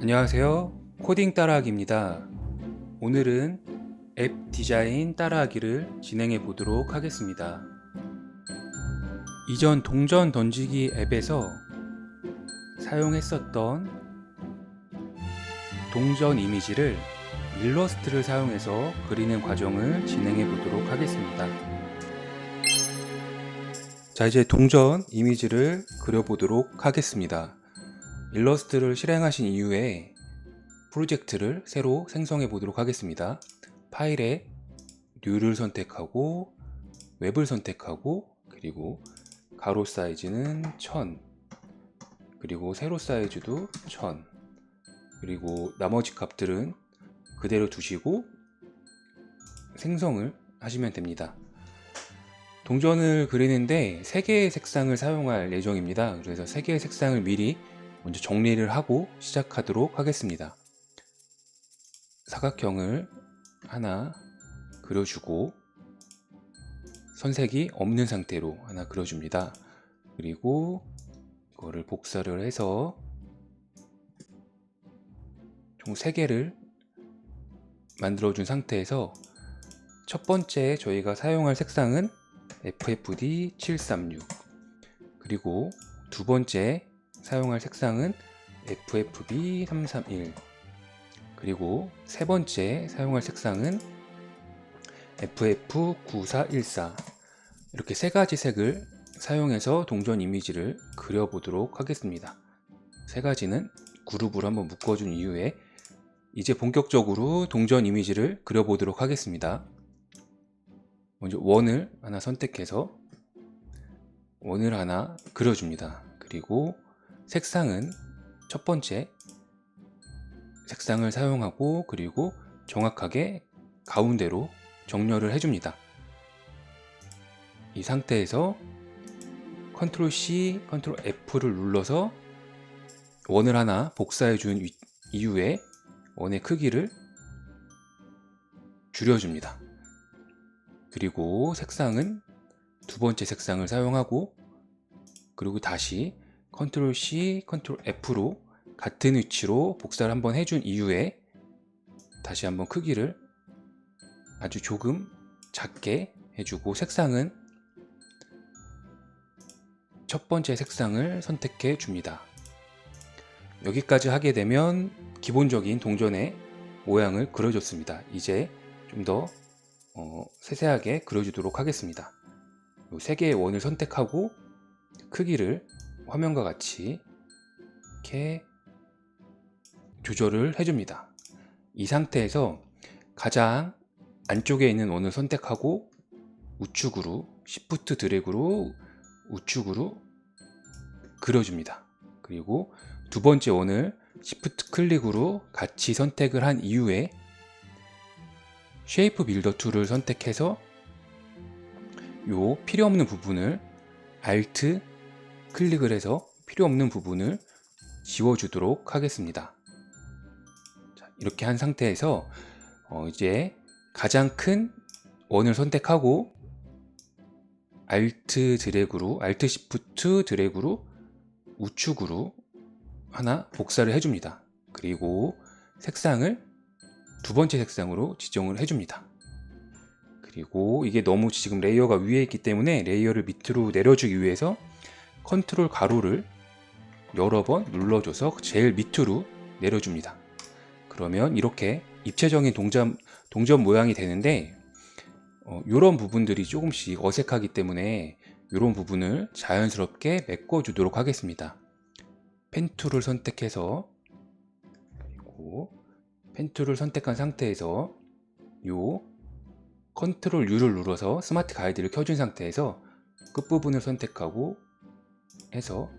안녕하세요. 코딩 따라하기입니다. 오늘은 앱 디자인 따라하기를 진행해 보도록 하겠습니다. 이전 동전 던지기 앱에서 사용했었던 동전 이미지를 일러스트를 사용해서 그리는 과정을 진행해 보도록 하겠습니다. 자, 이제 동전 이미지를 그려보도록 하겠습니다. 일러스트를 실행하신 이후에 프로젝트를 새로 생성해 보도록 하겠습니다. 파일에 뉴를 선택하고 웹을 선택하고 그리고 가로 사이즈는 1000 그리고 세로 사이즈도 1000 그리고 나머지 값들은 그대로 두시고 생성을 하시면 됩니다. 동전을 그리는데 3개의 색상을 사용할 예정입니다. 그래서 3개의 색상을 미리 먼저 정리를 하고 시작하도록 하겠습니다. 사각형을 하나 그려주고 선색이 없는 상태로 하나 그려줍니다. 그리고 이거를 복사를 해서 총 3개를 만들어준 상태에서 첫 번째 저희가 사용할 색상은 FFD 736 그리고 두 번째 사용할 색상은 FFB 331 그리고 세 번째 사용할 색상은 FF9414 이렇게 세 가지 색을 사용해서 동전 이미지를 그려보도록 하겠습니다. 세 가지는 그룹으로 한번 묶어준 이후에 이제 본격적으로 동전 이미지를 그려보도록 하겠습니다. 먼저 원을 하나 선택해서 원을 하나 그려줍니다. 그리고 색상은 첫 번째 색상을 사용하고 그리고 정확하게 가운데로 정렬을 해줍니다. 이 상태에서 컨트롤 C, 컨트롤 F를 눌러서 원을 하나 복사해 준 이후에 원의 크기를 줄여줍니다. 그리고 색상은 두 번째 색상을 사용하고 그리고 다시 컨트롤 C, 컨트롤 F로 같은 위치로 복사를 한번 해준 이후에 다시 한번 크기를 아주 조금 작게 해주고 색상은 첫 번째 색상을 선택해 줍니다. 여기까지 하게 되면 기본적인 동전의 모양을 그려줬습니다. 이제 좀더 어, 세세하게 그려주도록 하겠습니다. 세 개의 원을 선택하고 크기를 화면과 같이 이렇게 조절을 해줍니다. 이 상태에서 가장 안쪽에 있는 원을 선택하고 우측으로 Shift 드래그로 우측으로 그려줍니다. 그리고 두 번째 원을 Shift 클릭으로 같이 선택을 한 이후에 쉐이프 빌더 툴을 선택해서 요 필요 없는 부분을 Alt 클릭을 해서 필요 없는 부분을 지워주도록 하겠습니다. 자, 이렇게 한 상태에서 어, 이제 가장 큰 원을 선택하고 Alt 드래그로 Alt Shift 드래그로 우측으로 하나 복사를 해줍니다. 그리고 색상을 두 번째 색상으로 지정을 해줍니다. 그리고 이게 너무 지금 레이어가 위에 있기 때문에 레이어를 밑으로 내려주기 위해서 컨트롤 가로를 여러 번 눌러줘서 제일 밑으로 내려줍니다. 그러면 이렇게 입체적인 동전, 동전 모양이 되는데 어, 이런 부분들이 조금씩 어색하기 때문에 이런 부분을 자연스럽게 메꿔주도록 하겠습니다. 펜 툴을 선택해서 펜 툴을 선택한 상태에서 요 컨트롤 U를 눌러서 스마트 가이드를 켜준 상태에서 끝부분을 선택하고 해서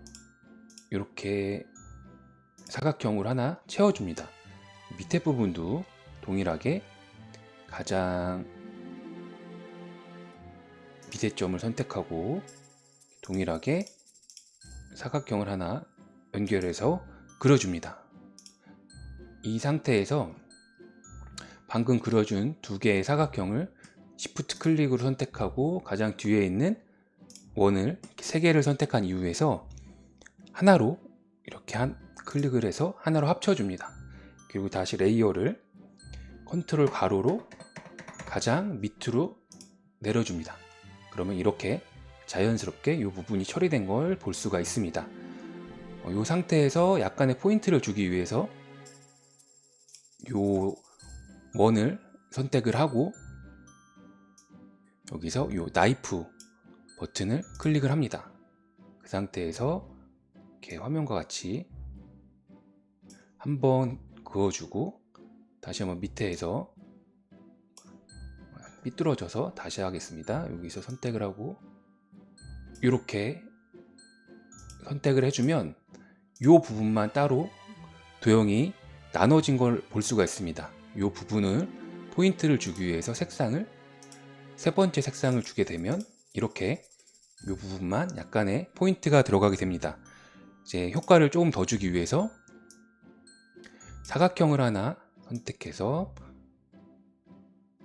이렇게 사각형을 하나 채워줍니다. 밑에 부분도 동일하게 가장 밑에 점을 선택하고 동일하게 사각형을 하나 연결해서 그려줍니다. 이 상태에서 방금 그려준 두 개의 사각형을 Shift 클릭으로 선택하고 가장 뒤에 있는 원을 세 개를 선택한 이후에서 하나로 이렇게 한 클릭을 해서 하나로 합쳐줍니다. 그리고 다시 레이어를 컨트롤 가로로 가장 밑으로 내려줍니다. 그러면 이렇게 자연스럽게 이 부분이 처리된 걸 볼 수가 있습니다. 이 상태에서 약간의 포인트를 주기 위해서 이 원을 선택을 하고 여기서 이 나이프 버튼을 클릭을 합니다. 그 상태에서 이렇게 화면과 같이 한번 그어주고 다시 한번 밑에서 삐뚤어져서 다시 하겠습니다. 여기서 선택을 하고 이렇게 선택을 해주면 이 부분만 따로 도형이 나눠진 걸 볼 수가 있습니다. 이 부분을 포인트를 주기 위해서 색상을 세 번째 색상을 주게 되면 이렇게 이 부분만 약간의 포인트가 들어가게 됩니다. 이제 효과를 조금 더 주기 위해서 사각형을 하나 선택해서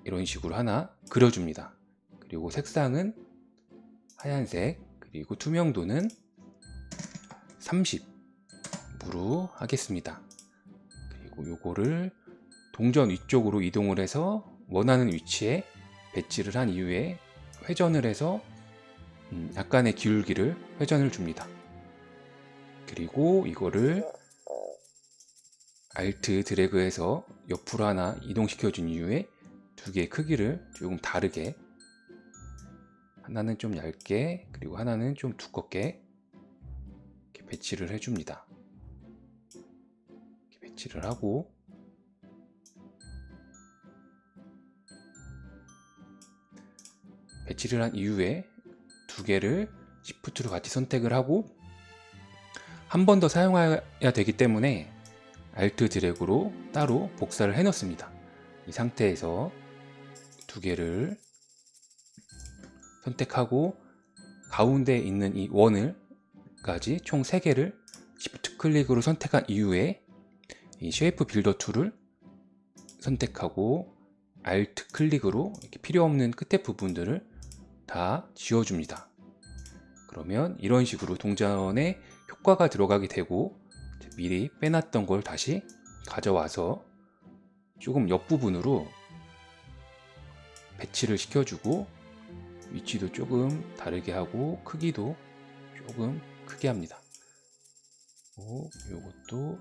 이런 식으로 하나 그려줍니다. 그리고 색상은 하얀색 그리고 투명도는 30으로 하겠습니다. 그리고 요거를 동전 위쪽으로 이동을 해서 원하는 위치에 배치를 한 이후에 회전을 해서 음, 약간의 기울기를 회전을 줍니다. 그리고 이거를 Alt 드래그해서 옆으로 하나 이동시켜 준 이후에 두 개의 크기를 조금 다르게 하나는 좀 얇게 그리고 하나는 좀 두껍게 이렇게 배치를 해줍니다. 이렇게 배치를 하고 배치를 한 이후에 두 개를 Shift로 같이 선택을 하고 한 번 더 사용해야 되기 때문에 Alt 드래그로 따로 복사를 해 놓습니다. 이 상태에서 두 개를 선택하고 가운데 있는 이 원을 까지 총 3개를 Shift 클릭으로 선택한 이후에 이 쉐이프 빌더 툴을 선택하고 Alt 클릭으로 이렇게 필요 없는 끝에 부분들을 다 지워줍니다. 그러면 이런 식으로 동전에 효과가 들어가게 되고 미리 빼놨던 걸 다시 가져와서 조금 옆부분으로 배치를 시켜주고 위치도 조금 다르게 하고 크기도 조금 크게 합니다. 오, 요것도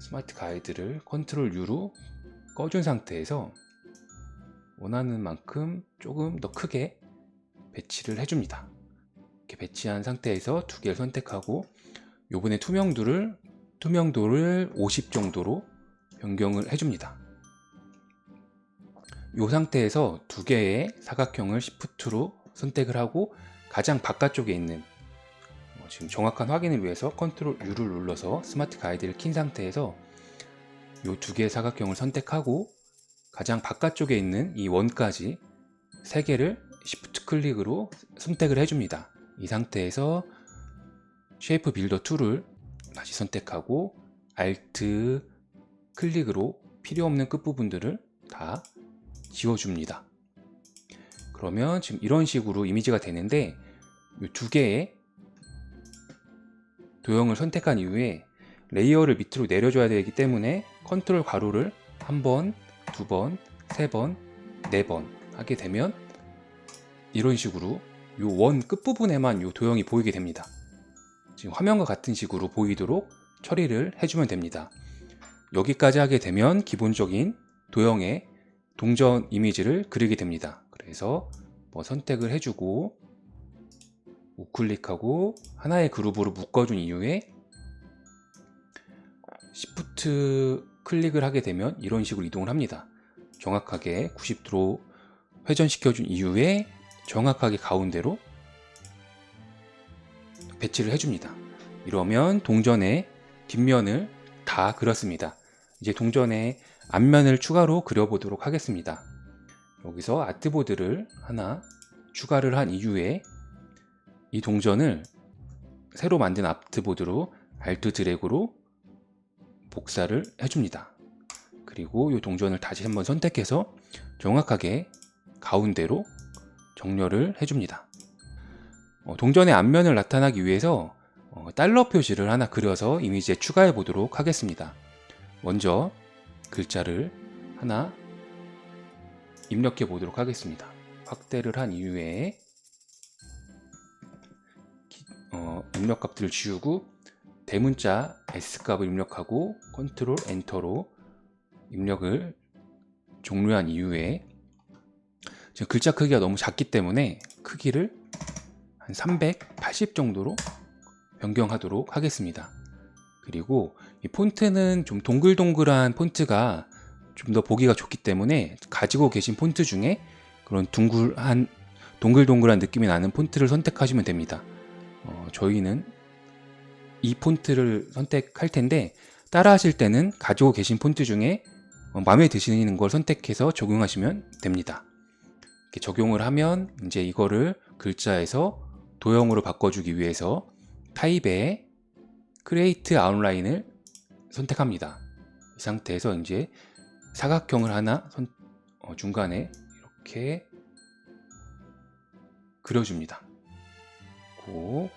스마트 가이드를 컨트롤 U로 꺼준 상태에서 원하는 만큼 조금 더 크게 배치를 해줍니다. 이렇게 배치한 상태에서 두 개를 선택하고 요번에 투명도를 투명도를 50 정도로 변경을 해줍니다. 이 상태에서 두 개의 사각형을 Shift로 선택을 하고 가장 바깥쪽에 있는 어, 지금 정확한 확인을 위해서 컨트롤 U를 눌러서 스마트 가이드를 킨 상태에서 이 두 개의 사각형을 선택하고 가장 바깥쪽에 있는 이 원까지 세 개를 Shift 클릭으로 선택을 해줍니다. 이 상태에서 쉐이프 빌더 툴을 다시 선택하고 Alt 클릭으로 필요 없는 끝부분들을 다 지워줍니다. 그러면 지금 이런 식으로 이미지가 되는데 이 두 개의 도형을 선택한 이후에 레이어를 밑으로 내려줘야 되기 때문에 컨트롤 가로를 한 번, 두 번, 세 번, 네 번 하게 되면 이런 식으로 이원 끝부분에만 이 도형이 보이게 됩니다. 지금 화면과 같은 식으로 보이도록 처리를 해주면 됩니다. 여기까지 하게 되면 기본적인 도형의 동전 이미지를 그리게 됩니다. 그래서 뭐 선택을 해주고 우클릭하고 하나의 그룹으로 묶어준 이후에 Shift 클릭을 하게 되면 이런 식으로 이동을 합니다. 정확하게 90도로 회전시켜준 이후에 정확하게 가운데로 배치를 해줍니다. 이러면 동전의 뒷면을 다 그렸습니다. 이제 동전의 앞면을 추가로 그려보도록 하겠습니다. 여기서 아트보드를 하나 추가를 한 이후에 이 동전을 새로 만든 아트보드로 알트 드래그로 복사를 해줍니다. 그리고 이 동전을 다시 한번 선택해서 정확하게 가운데로 정렬을 해줍니다. 어, 동전의 앞면을 나타나기 위해서 어, 달러 표시를 하나 그려서 이미지에 추가해 보도록 하겠습니다. 먼저 글자를 하나 입력해 보도록 하겠습니다. 확대를 한 이후에 기- 어, 입력 값들을 지우고 대문자 S 값을 입력하고 컨트롤 엔터로 입력을 종료한 이후에 지금 글자 크기가 너무 작기 때문에 크기를 한 380 정도로 변경하도록 하겠습니다. 그리고 이 폰트는 좀 동글동글한 폰트가 좀 더 보기가 좋기 때문에 가지고 계신 폰트 중에 그런 둥글한 동글동글한 느낌이 나는 폰트를 선택하시면 됩니다. 어, 저희는 이 폰트를 선택할 텐데 따라 하실 때는 가지고 계신 폰트 중에 어, 마음에 드시는 걸 선택해서 적용하시면 됩니다. 이렇게 적용을 하면 이제 이거를 글자에서 도형으로 바꿔주기 위해서 타입에 크리에이트 아웃라인을 선택합니다. 이 상태에서 이제 사각형을 하나 선- 어, 중간에 이렇게 그려줍니다. 그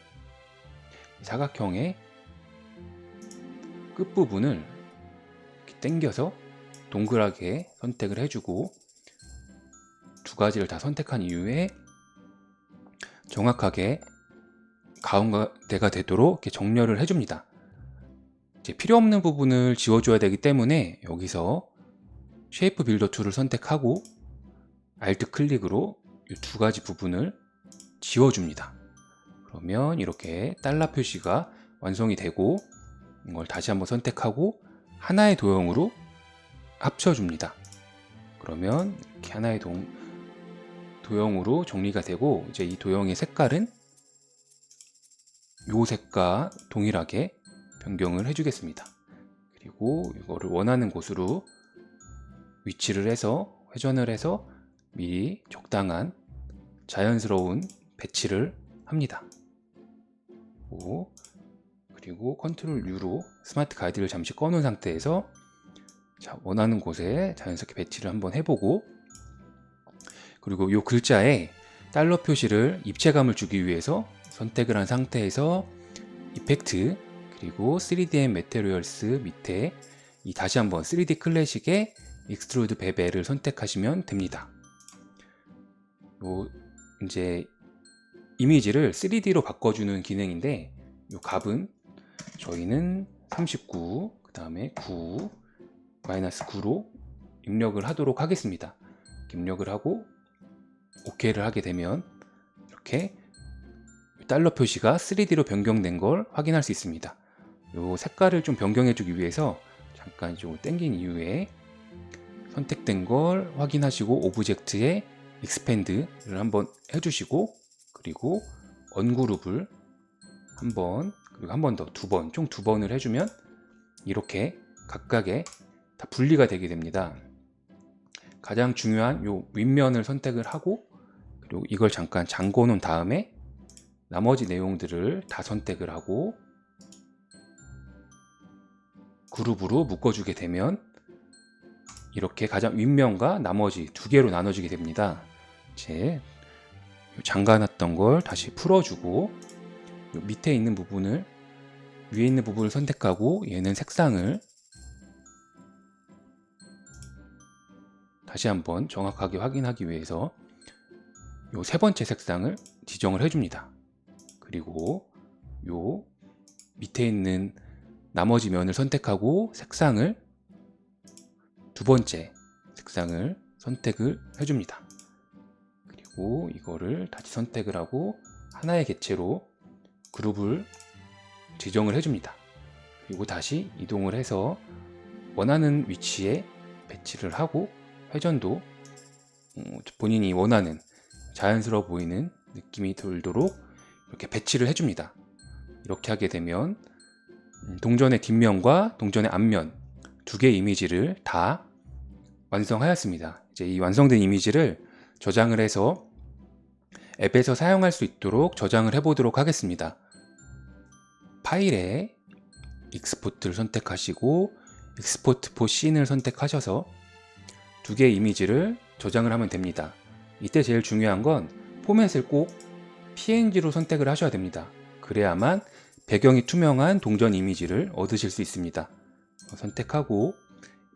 사각형의 끝부분을 당겨서 동그랗게 선택을 해주고 두 가지를 다 선택한 이후에 정확하게 가운데가 되도록 이렇게 정렬을 해줍니다. 이제 필요 없는 부분을 지워줘야 되기 때문에 여기서 쉐이프 빌더 툴을 선택하고 알트 클릭으로 이 두 가지 부분을 지워줍니다. 그러면 이렇게 달러 표시가 완성이 되고 이걸 다시 한번 선택하고 하나의 도형으로 합쳐줍니다. 그러면 이렇게 하나의 동, 도형으로 정리가 되고 이제 이 도형의 색깔은 요 색과 동일하게 변경을 해주겠습니다. 그리고 이거를 원하는 곳으로 위치를 해서 회전을 해서 미리 적당한 자연스러운 배치를 합니다. 오, 그리고 컨트롤 U로 스마트 가이드를 잠시 꺼놓은 상태에서 자, 원하는 곳에 자연스럽게 배치를 한번 해보고 그리고 이 글자에 달러 표시를 입체감을 주기 위해서 선택을 한 상태에서 이펙트 그리고 3DM 메테리얼스 밑에 이 다시 한번 3D 클래식의 익스트루드 베벨을 선택하시면 됩니다. 요 이제 이미지를 3D로 바꿔주는 기능인데 이 값은 저희는 39, 그 다음에 9, 마이너스 9로 입력을 하도록 하겠습니다. 입력을 하고 OK를 하게 되면 이렇게 달러 표시가 3D로 변경된 걸 확인할 수 있습니다. 이 색깔을 좀 변경해 주기 위해서 잠깐 좀 땡긴 이후에 선택된 걸 확인하시고 오브젝트에 익스펜드를 한번 해주시고 그리고 언그룹을 한 번 그리고 한 번 더 두 번 총 두 번을 해주면 이렇게 각각의 다 분리가 되게 됩니다. 가장 중요한 요 윗면을 선택을 하고 그리고 이걸 잠깐 잠궈 놓은 다음에 나머지 내용들을 다 선택을 하고 그룹으로 묶어주게 되면 이렇게 가장 윗면과 나머지 두 개로 나눠지게 됩니다. 이제 잠가놨던 걸 다시 풀어주고 요 밑에 있는 부분을 위에 있는 부분을 선택하고 얘는 색상을 다시 한번 정확하게 확인하기 위해서 요 세 번째 색상을 지정을 해줍니다. 그리고 요 밑에 있는 나머지 면을 선택하고 색상을 두 번째 색상을 선택을 해줍니다. 그리고 이거를 다시 선택을 하고 하나의 객체로 그룹을 지정을 해줍니다. 그리고 다시 이동을 해서 원하는 위치에 배치를 하고 회전도 어, 본인이 원하는 자연스러워 보이는 느낌이 들도록 이렇게 배치를 해줍니다. 이렇게 하게 되면 음, 동전의 뒷면과 동전의 앞면 두 개의 이미지를 다 완성하였습니다. 이제 이 완성된 이미지를 저장을 해서 앱에서 사용할 수 있도록 저장을 해보도록 하겠습니다. 파일에 익스포트를 선택하시고 익스포트 포 씬을 선택하셔서 두 개의 이미지를 저장을 하면 됩니다. 이때 제일 중요한 건 포맷을 꼭 PNG로 선택을 하셔야 됩니다. 그래야만 배경이 투명한 동전 이미지를 얻으실 수 있습니다. 어, 선택하고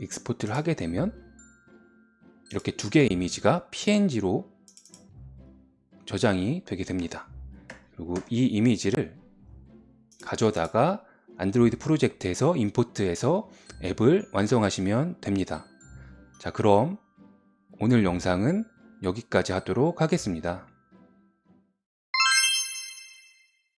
익스포트를 하게 되면 이렇게 두 개의 이미지가 PNG로 저장이 되게 됩니다. 그리고 이 이미지를 가져다가 안드로이드 프로젝트에서 임포트해서 앱을 완성하시면 됩니다. 자, 그럼 오늘 영상은 여기까지 하도록 하겠습니다.